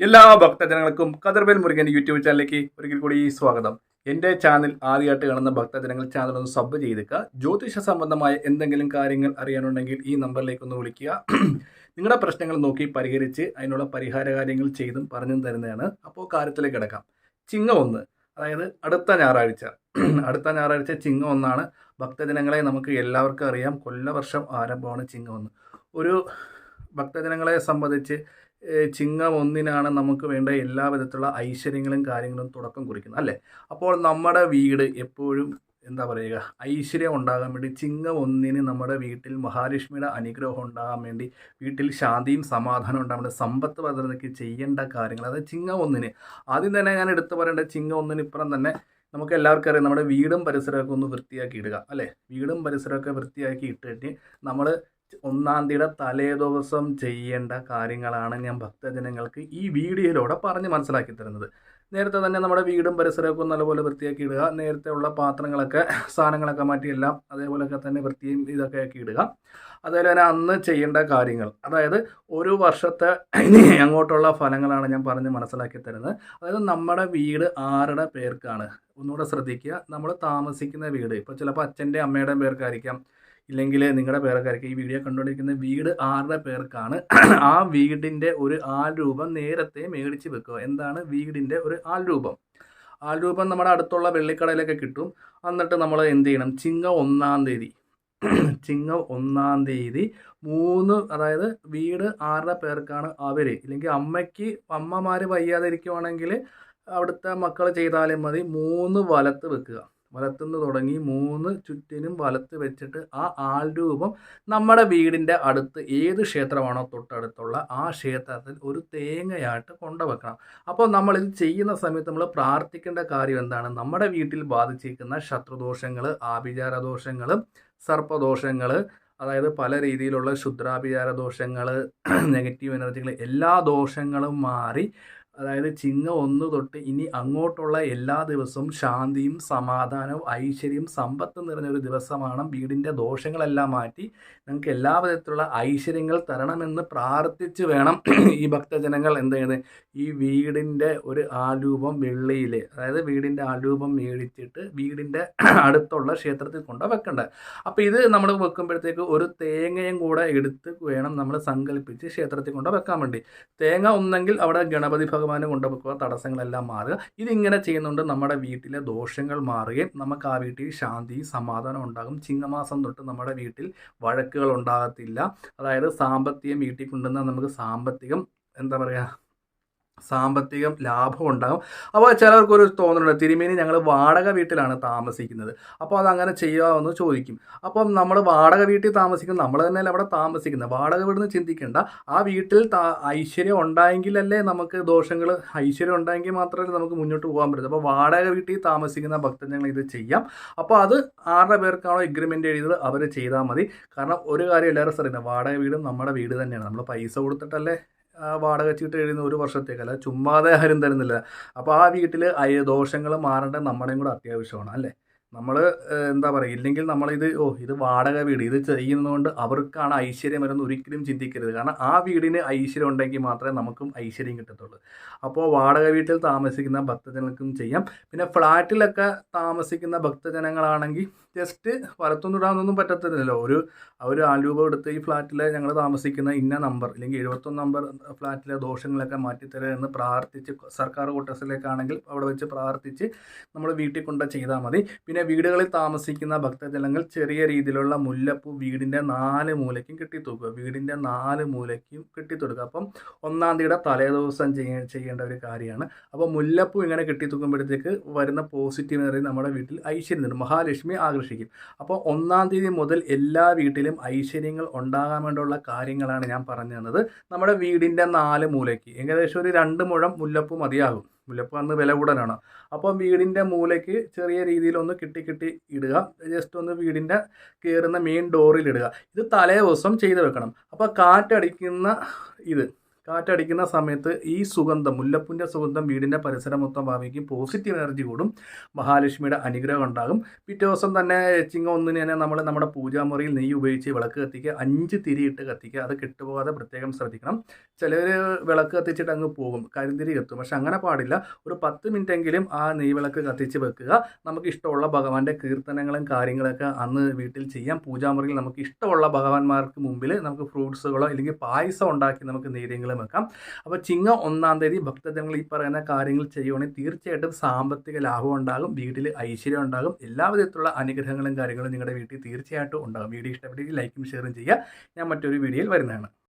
എല്ലാ ഭക്തജനങ്ങൾക്കും കതിർവേൽ മുരുകൻ യൂട്യൂബ് ചാനലിലേക്ക് ഒരിക്കൽ കൂടി സ്വാഗതം. എന്റെ ചാനൽ ആദ്യമായിട്ട് കാണുന്ന ഭക്തജനങ്ങൾ ചാനൽ ഒന്ന് സബ് ചെയ്തേക്കുക ജ്യോതിഷ സംബന്ധമായ എന്തെങ്കിലും കാര്യങ്ങൾ അറിയാനുണ്ടെങ്കിൽ ഈ നമ്പറിലേക്ക് ഒന്ന് വിളിക്കുക. നിങ്ങളുടെ പ്രശ്നങ്ങൾ നോക്കി പരിഹരിച്ച് അതിനുള്ള പരിഹാര കാര്യങ്ങൾ ചെയ്തും പറഞ്ഞും തരുന്നതാണ്. അപ്പോൾ കാര്യത്തിലേക്ക് കിടക്കാം. ചിങ്ങ ഒന്ന് അതായത് അടുത്ത ഞായറാഴ്ച. അടുത്ത ഞായറാഴ്ച ചിങ്ങ ഒന്നാണ്. ഭക്തജനങ്ങളെ നമുക്ക് എല്ലാവർക്കും അറിയാം. കൊല്ലവർഷം ആരംഭമാണ് ചിങ്ങ ഒന്ന്. ഒരു ഭക്തജനങ്ങളെ സംബന്ധിച്ച് ചിങ്ങം ഒന്നിനാണ് നമുക്ക് വേണ്ട എല്ലാ വിധത്തിലുള്ള ഐശ്വര്യങ്ങളും കാര്യങ്ങളും തുടക്കം കുറിക്കുന്നത് അല്ലേ? അപ്പോൾ നമ്മുടെ വീട് എപ്പോഴും എന്താ പറയുക ഐശ്വര്യം ഉണ്ടാകാൻ വേണ്ടി ചിങ്ങം ഒന്നിന് നമ്മുടെ വീട്ടിൽ മഹാലക്ഷ്മിയുടെ അനുഗ്രഹം ഉണ്ടാകാൻ വേണ്ടി വീട്ടിൽ ശാന്തിയും സമാധാനവും ഉണ്ടാകാൻ വേണ്ടി സമ്പത്ത് വർദ്ധനയ്ക്ക് ചെയ്യേണ്ട കാര്യങ്ങൾ അതായത് ചിങ്ങം ഒന്നിന്. ആദ്യം തന്നെ ഞാൻ എടുത്തു പറയേണ്ട ചിങ്ങം ഒന്നിന് ഇപ്പുറം തന്നെ നമുക്ക് എല്ലാവർക്കും അറിയാം നമ്മുടെ വീടും പരിസരമൊക്കെ ഒന്ന് വൃത്തിയാക്കി ഇടുക അല്ലേ? വീടും പരിസരമൊക്കെ വൃത്തിയാക്കി ഇട്ട് ഇട്ടിട്ട് നമ്മൾ ഒന്നാം തീയതി തലേ ദിവസം ചെയ്യേണ്ട കാര്യങ്ങളാണ് ഞാൻ ഭക്തജനങ്ങൾക്ക് ഈ വീഡിയോയിലൂടെ പറഞ്ഞ് മനസ്സിലാക്കി തരുന്നത്. നേരത്തെ തന്നെ നമ്മുടെ വീടും പരിസരമൊക്കെ നല്ലപോലെ വൃത്തിയാക്കി ഇടുക. നേരത്തെ ഉള്ള പാത്രങ്ങളൊക്കെ സാധനങ്ങളൊക്കെ മാറ്റി എല്ലാം അതേപോലെയൊക്കെ തന്നെ വൃത്തിയും ഇതൊക്കെ ആക്കി ഇടുക. അതേപോലെ തന്നെ അന്ന് ചെയ്യേണ്ട കാര്യങ്ങൾ. അതായത് ഒരു വർഷത്തെ ഇനി അങ്ങോട്ടുള്ള ഫലങ്ങളാണ് ഞാൻ പറഞ്ഞ് മനസ്സിലാക്കി തരുന്നത്. അതായത് നമ്മുടെ വീട് ആരുടെ പേർക്കാണ്? ഒന്നുകൂടെ ശ്രദ്ധിക്കുക. നമ്മൾ താമസിക്കുന്ന വീട്. ഇപ്പോൾ ചിലപ്പോൾ അച്ഛന്റെ അമ്മയുടെ പേർക്കായിരിക്കാം. ഇല്ലെങ്കിൽ നിങ്ങളുടെ പേർക്കായിരിക്കും ഈ വീഡിയോ കണ്ടുകൊണ്ടിരിക്കുന്ന വീട് ആരുടെ പേർക്കാണ്? ആ വീടിന്റെ ഒരു ആൾ രൂപം നേരത്തെ മേടിച്ച് വെക്കുക. എന്താണ് വീടിന്റെ ഒരു ആൾ രൂപം? ആൾ രൂപം നമ്മുടെ അടുത്തുള്ള വെള്ളിക്കടയിലൊക്കെ കിട്ടും. എന്നിട്ട് നമ്മൾ എന്ത് ചെയ്യണം? ചിങ്ങ ഒന്നാം തീയതി. ചിങ്ങ ഒന്നാം തീയതി മൂന്ന് അതായത് വീട് ആരുടെ പേർക്കാണ്? അവർ ഇല്ലെങ്കിൽ അമ്മയ്ക്ക് അമ്മമാർ വയ്യാതിരിക്കുവാണെങ്കിൽ അവിടുത്തെ മക്കൾ ചെയ്താലും മതി. മൂന്ന് വലത്ത് വെക്കുക. വലത്തുനിന്ന് തുടങ്ങി മൂന്ന് ചുറ്റിനും വലത്ത് വെച്ചിട്ട് ആ ആൾ രൂപം നമ്മുടെ വീടിന്റെ അടുത്ത് ഏത് ക്ഷേത്രമാണോ തൊട്ടടുത്തുള്ള ആ ക്ഷേത്രത്തിൽ ഒരു തേങ്ങയായിട്ട് കൊണ്ടുവെക്കണം. അപ്പോൾ നമ്മൾ ഇത് ചെയ്യുന്ന സമയത്ത് നമ്മൾ പ്രാർത്ഥിക്കേണ്ട കാര്യം എന്താണ്? നമ്മുടെ വീട്ടിൽ ബാധിച്ചിരിക്കുന്ന ശത്രുദോഷങ്ങൾ ആഭിചാരദോഷങ്ങൾ സർപ്പദോഷങ്ങൾ അതായത് പല രീതിയിലുള്ള ക്ഷുദ്രാഭിചാര ദോഷങ്ങൾ നെഗറ്റീവ് എനർജികൾ എല്ലാ ദോഷങ്ങളും മാറി അതായത് ചിങ്ങ ഒന്ന് തൊട്ട് ഇനി അങ്ങോട്ടുള്ള എല്ലാ ദിവസവും ശാന്തിയും സമാധാനവും ഐശ്വര്യവും സമ്പത്തും നിറഞ്ഞ ഒരു ദിവസമാണ് വീടിന്റെ ദോഷങ്ങളെല്ലാം മാറ്റി നിങ്ങൾക്ക് എല്ലാ വിധത്തിലുള്ള ഐശ്വര്യങ്ങൾ തരണമെന്ന് പ്രാർത്ഥിച്ച് വേണം ഈ ഭക്തജനങ്ങൾ എന്ത് ചെയ്യുന്നത്? ഈ വീടിന്റെ ഒരു ആരൂപം വെള്ളിയിൽ അതായത് വീടിന്റെ ആരൂപം മേടിച്ചിട്ട് വീടിന്റെ അടുത്തുള്ള ക്ഷേത്രത്തിൽ കൊണ്ട് വെക്കേണ്ടത് അപ്പോൾ ഇത് നമ്മൾ വെക്കുമ്പോഴത്തേക്ക് ഒരു തേങ്ങയും കൂടെ എടുത്ത് വേണം നമ്മൾ സങ്കല്പിച്ച് ക്ഷേത്രത്തിൽ കൊണ്ട് വെക്കാൻ വേണ്ടി. തേങ്ങ ഒന്നെങ്കിൽ അവിടെ ഗണപതി ഭഗവാനെ കൊണ്ടുപോകുക തടസ്സങ്ങളെല്ലാം മാറുക. ഇതിങ്ങനെ ചെയ്യുന്നുണ്ട് നമ്മുടെ വീട്ടിലെ ദോഷങ്ങൾ മാറുകയും നമുക്ക് ആ വീട്ടിൽ ശാന്തി സമാധാനം ഉണ്ടാകും. ചിങ്ങമാസം തൊട്ട് നമ്മുടെ വീട്ടിൽ വഴക്കുകൾ ഉണ്ടാകത്തില്ല. അതായത് സാമ്പത്തികം വീട്ടിൽ കൊണ്ടുവന്നാൽ നമുക്ക് സാമ്പത്തികം എന്താ പറയുക സാമ്പത്തികം ലാഭം ഉണ്ടാകും. അപ്പോൾ ചിലർക്കൊരു തോന്നലുണ്ട് തിരുമേനി ഞങ്ങൾ വാടക വീട്ടിലാണ് താമസിക്കുന്നത്. അപ്പോൾ അതങ്ങനെ ചെയ്യാമെന്ന് ചോദിക്കും. അപ്പം നമ്മൾ വാടക വീട്ടിൽ താമസിക്കുന്നത് നമ്മൾ തന്നെയല്ല അവിടെ താമസിക്കുന്നത്. വാടക വീടിന് ചിന്തിക്കേണ്ട. ആ വീട്ടിൽ ഐശ്വര്യം ഉണ്ടായെങ്കിലല്ലേ നമുക്ക് ദോഷങ്ങൾ ഐശ്വര്യം ഉണ്ടായെങ്കിൽ മാത്രമേ നമുക്ക് മുന്നോട്ട് പോകാൻ പറ്റൂ അപ്പോൾ വാടക വീട്ടിൽ താമസിക്കുന്ന ഭക്തജനങ്ങൾ ഇത് ചെയ്യാം. അപ്പോൾ അത് ആരുടെ പേർക്കാണോ എഗ്രിമെന്റ് എഴുതിയത് അവർ ചെയ്താൽ മതി. കാരണം ഒരു കാര്യം എല്ലാവരും ശ്രദ്ധിക്കുന്നത് വാടക വീടും നമ്മുടെ വീട് തന്നെയാണ്. നമ്മൾ പൈസ കൊടുത്തിട്ടല്ലേ വാടക ചീട്ട് എഴുതുന്ന ഒരു വർഷത്തേക്കല്ല ചുമ്മാതെ ആരും തരുന്നില്ല. അപ്പോൾ ആ വീട്ടിൽ ദോഷങ്ങൾ മാറേണ്ട നമ്മുടെയും കൂടെ അത്യാവശ്യമാണ് അല്ലേ? നമ്മൾ എന്താ പറയുക ഇല്ലെങ്കിൽ നമ്മളിത് ഓ ഇത് വാടക വീട് ഇത് ചെയ്യുന്നതുകൊണ്ട് അവർക്കാണ് ഐശ്വര്യം വരുന്നത് ഒരിക്കലും ചിന്തിക്കരുത്. കാരണം ആ വീടിന് ഐശ്വര്യം ഉണ്ടെങ്കിൽ മാത്രമേ നമുക്കും ഐശ്വര്യം കിട്ടത്തുള്ളൂ. അപ്പോൾ വാടക വീട്ടിൽ താമസിക്കുന്ന ഭക്തജനങ്ങൾക്കും ചെയ്യാം. പിന്നെ ഫ്ലാറ്റിലൊക്കെ താമസിക്കുന്ന ഭക്തജനങ്ങളാണെങ്കിൽ ജസ്റ്റ് വലത്തൊന്നും ഇടാനൊന്നും പറ്റത്തില്ലല്ലോ. ഒരു ഒരു ആൽരൂപം എടുത്ത് ഈ ഫ്ലാറ്റിൽ ഞങ്ങൾ താമസിക്കുന്ന ഇന്ന നമ്പർ അല്ലെങ്കിൽ എഴുപത്തൊന്ന് നമ്പർ ഫ്ലാറ്റിലെ ദോഷങ്ങളൊക്കെ മാറ്റിത്തരുക എന്ന് പ്രാർത്ഥിച്ച് സർക്കാർ ക്വാർട്ടേഴ്സിലേക്കാണെങ്കിൽ അവിടെ വെച്ച് പ്രാർത്ഥിച്ച് നമ്മൾ വീട്ടിൽ കൊണ്ട് ചെയ്താൽ മതി. പിന്നെ വീടുകളിൽ താമസിക്കുന്ന ഭക്തജനങ്ങൾ ചെറിയ രീതിയിലുള്ള മുല്ലപ്പൂ വീടിന്റെ നാല് മൂലയ്ക്കും കെട്ടിത്തൂക്കുക. വീടിന്റെ നാല് മൂലയ്ക്കും കെട്ടിത്തൊടുക്കുക അപ്പം ഒന്നാം തീയതി തലേദിവസം ചെയ്യ ചെയ്യേണ്ട ഒരു കാര്യമാണ്. അപ്പോൾ മുല്ലപ്പൂ ഇങ്ങനെ കെട്ടിത്തൂക്കുമ്പോഴത്തേക്ക് വരുന്ന പോസിറ്റീവ് എനർജി നമ്മുടെ വീട്ടിൽ ഐശ്വര്യം മഹാലക്ഷ്മി ആകർഷിക്കും. അപ്പോൾ ഒന്നാം തീയതി മുതൽ എല്ലാ വീട്ടിലും ഐശ്വര്യങ്ങൾ ഉണ്ടാകാൻ വേണ്ടിയുള്ള കാര്യങ്ങളാണ് ഞാൻ പറഞ്ഞു തന്നത്. നമ്മുടെ വീടിന്റെ നാല് മൂലയ്ക്ക്. ഏകദേശം ഒരു രണ്ട് മുഴം മുല്ലപ്പൂ മതിയാകും. മുല്ലപ്പൂ അന്ന് വില കൂടാനാണ്. അപ്പോൾ വീടിന്റെ മൂലയ്ക്ക് ചെറിയ രീതിയിലൊന്ന് കിട്ടി കിട്ടി ഇടുക. ജസ്റ്റ് ഒന്ന് വീടിന്റെ കയറുന്ന മെയിൻ ഡോറിൽ ഇടുക. ഇത് തലേ ദിവസം ചെയ്ത് വെക്കണം. അപ്പോൾ കാറ്റടിക്കുന്ന ഇത്. കാറ്റടിക്കുന്ന സമയത്ത് ഈ സുഗന്ധം മുല്ലപ്പൂന്റെ സുഗന്ധം വീടിന്റെ പരിസരം മൊത്തം ഭാവിക്കും പോസിറ്റീവ് എനർജി കൂടും. മഹാലക്ഷ്മിയുടെ അനുഗ്രഹം ഉണ്ടാകും. പിറ്റേ ദിവസം തന്നെ ചിങ്ങ ഒന്നിന് തന്നെ നമ്മൾ നമ്മുടെ പൂജാമുറിയിൽ നെയ്യ് ഉപയോഗിച്ച് വിളക്ക് കത്തിക്കുക അഞ്ച് തിരിയിട്ട് കത്തിക്കുക. അത് കെട്ടുപോകാതെ പ്രത്യേകം ശ്രദ്ധിക്കണം. ചിലർ വിളക്ക് കത്തിച്ചിട്ട് അങ്ങ് പോകും കരിന്തിരി കത്തും. പക്ഷെ അങ്ങനെ പാടില്ല. ഒരു പത്ത് മിനിറ്റെങ്കിലും ആ നെയ്യ് വിളക്ക് കത്തിച്ച് വെക്കുക. നമുക്ക് ഇഷ്ടമുള്ള ഭഗവാന്റെ കീർത്തനങ്ങളും കാര്യങ്ങളൊക്കെ അന്ന് വീട്ടിൽ ചെയ്യാം. പൂജാമുറിയിൽ നമുക്ക് ഇഷ്ടമുള്ള ഭഗവാന്മാർക്ക് മുമ്പിൽ നമുക്ക് ഫ്രൂട്ട്സുകളോ അല്ലെങ്കിൽ പായസം ഉണ്ടാക്കി നമുക്ക് വെക്കാം. അപ്പോൾ ചിങ്ങ ഒന്നാം തീയതി ഭക്തജനങ്ങൾ ഈ പറയുന്ന കാര്യങ്ങൾ ചെയ്യുവാണെങ്കിൽ തീർച്ചയായിട്ടും സാമ്പത്തിക ലാഭം ഉണ്ടാകും വീട്ടിൽ ഐശ്വര്യം ഉണ്ടാകും എല്ലാ വിധത്തിലുള്ള അനുഗ്രഹങ്ങളും കാര്യങ്ങളും നിങ്ങളുടെ വീട്ടിൽ തീർച്ചയായിട്ടും ഉണ്ടാകും. വീഡിയോ ഇഷ്ടപ്പെട്ടെങ്കിൽ ലൈക്കും ഷെയറും ചെയ്യുക. ഞാൻ മറ്റൊരു വീഡിയോയിൽ വരുന്നതാണ്.